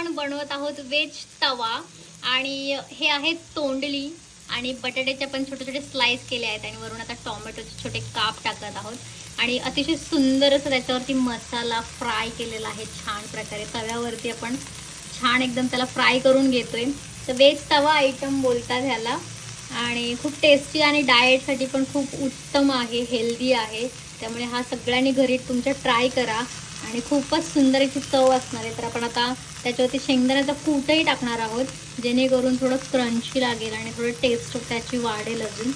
आपण बनवत आहोत व्हेज तवा आणि हे आहेत तोंडली आणि बटाट्याचे आपण छोटे छोटे स्लाइस केले आहेत आणि वरून आता टोमॅटोचे छोटे काप टाकत आहोत. आणि अतिशय सुंदर असं त्याच्यावरती मसाला फ्राय केलेला आहे छान प्रकारे. तव्यावरती आपण छान एकदम त्याला फ्राय करून घेतोय. तर वेज तवा आयटम बोलतात ह्याला. आणि खूप टेस्टी आणि डाएटसाठी पण खूप उत्तम आहे हेल्दी आहे. त्यामुळे हा सगळ्यांनी घरी तुमच्या ट्राय करा. आणि खूपच सुंदर याची चव असणार आहे. तर आपण आता त्याच्यावरती शेंगदाण्याचा कूटही टाकणार आहोत जेणेकरून थोडं क्रंची लागेल आणि थोडं टेस्ट त्याची वाढेल अजून.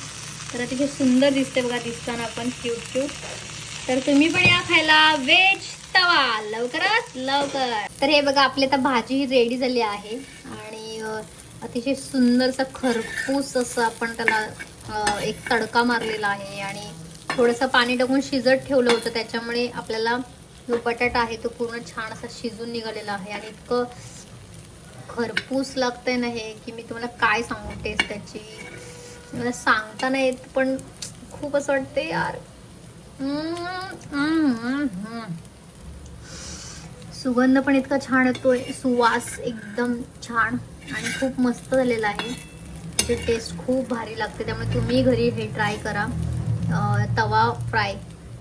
तर अतिशय सुंदर दिसते बघा दिसताना आपण क्यूट क्यूट तर तुम्ही पण या खायला. वेज तवा. लवकरात लवकर. तर हे बघा आपली आता भाजी रेडी झाली आहे. आणि अतिशय सुंदरसा खरपूस असं आपण त्याला एक तडका मारलेला आहे आणि थोडंसं पाणी टाकून शिजत ठेवलं होतं. त्याच्यामुळे आपल्याला जो बटाटा आहे तो पूर्ण छान असा शिजून निघालेला आहे आणि इतकं खरपूस लागतंय ना हे की मी तुम्हाला काय सांगू टेस्ट त्याची. मला सांगता नाही येत पण खूप असं वाटते यार. हम्म, हम्म, हम्म. सुगंध पण इतका छान येतोय. सुवास एकदम छान आणि खूप मस्त झालेला आहे. त्याची टेस्ट खूप भारी लागते त्यामुळे तुम्ही घरी हे ट्राय करा. तवा फ्राय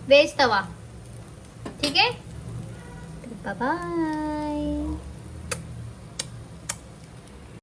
वेज तवा. ठीक आहे? बाय